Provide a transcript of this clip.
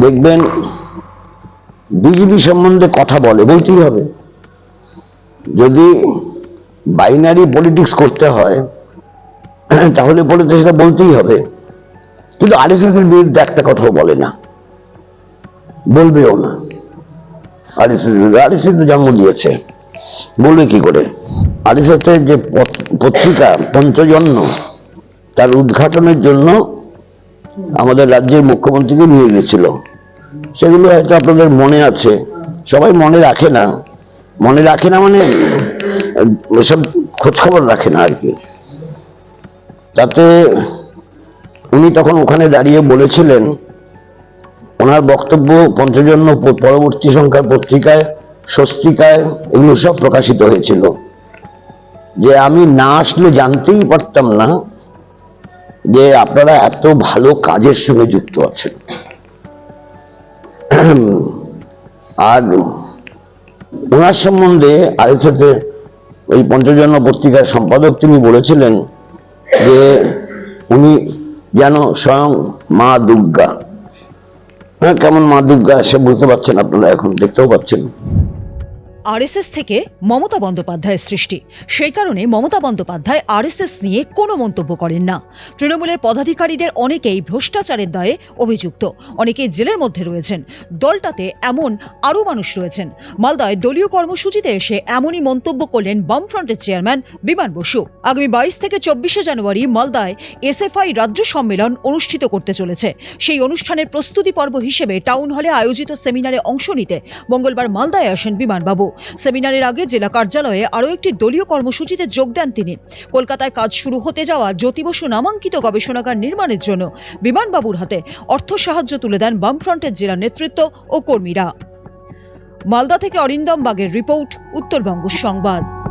দেখবেন, বিজেপি সম্বন্ধে কথা বলে, বলতেই হবে। যদি বাইনারি পলিটিক্স করতে হয়, তাহলে পরে তো সেটা বলতেই হবে। কিন্তু আরএসএস এর বিরুদ্ধে একটা কথাও বলে না। বলবেও না। আরএসএস বিরুদ্ধে আরএসএস তো জন্ম দিয়েছে। বলবে কি করে? আরএসএস এর যে পত- পত্রিকা পঞ্চজন্য তার উদ্ঘাটনের জন্য আমাদের রাজ্যের মুখ্যমন্ত্রীকে নিয়ে গেছিল। সেগুলো হয়তো আপনাদের মনে আছে। সবাই মনে রাখে না। মনে রাখে না মানে আহ, এসব খোঁজ খবর রাখে না আর কি। তাতে উনি তখন ওখানে দাঁড়িয়ে বলেছিলেন ওনার বক্তব্য পঞ্চজন্য পরবর্তী সংখ্যার পত্রিকায় স্বস্তিকায় এগুলো সব প্রকাশিত হয়েছিল। যে আমি না আসলে জানতেই পারতাম না যে আপনারা এত ভালো কাজের সঙ্গে যুক্ত আছেন। আর ওনার সম্বন্ধে আরেকসাথে ওই পঞ্চজন্য পত্রিকার সম্পাদক তিনি বলেছিলেন যে উনি যেন স্বয়ং মা দুর্গা। হ্যাঁ কেমন মা দুর্গা সে বুঝতে পারছেন আপনারা এখন, দেখতেও পাচ্ছেন। আরএসএস থেকে মমতা বন্দ্যোপাধ্যায়ের সৃষ্টি। সেই কারণে মমতা বন্দ্যোপাধ্যায় আরএসএস নিয়ে কোনো মন্তব্য করেন না। তৃণমূলের পদাধিকারীদের অনেকেই ভ্রষ্টাচারের দায়ে অভিযুক্ত। অনেকেই জেলের মধ্যে রয়েছেন। দলটাতে এমন আরও মানুষ রয়েছেন। মালদায় দলীয় কর্মসূচিতে এসে এমনই মন্তব্য করলেন বামফ্রন্টের চেয়ারম্যান বিমান বসু। আগামী বাইশ থেকে চব্বিশে জানুয়ারি মালদায় এসএফআই রাজ্য সম্মেলন অনুষ্ঠিত করতে চলেছে। সেই অনুষ্ঠানের প্রস্তুতি পর্ব হিসেবে টাউন হলে আয়োজিত সেমিনারে অংশ নিতে মঙ্গলবার মালদায় আসেন বিমানবাবু। সেমিনারের আগে জেলা কার্যালয়ে আরও একটি দলীয় কর্মসূচিতে যোগ দেন তিনি। কলকাতায় কাজ শুরু হতে যাওয়া জ্যোতি বসু নামাঙ্কিত গবেষণাগার নির্মাণের জন্য বিমানবাবুর হাতে অর্থ সাহায্য তুলে দেন বামফ্রন্টের জেলা নেতৃত্ব ও কর্মীরা। মালদা থেকে অরিন্দম বাগের রিপোর্ট, উত্তরবঙ্গ সংবাদ।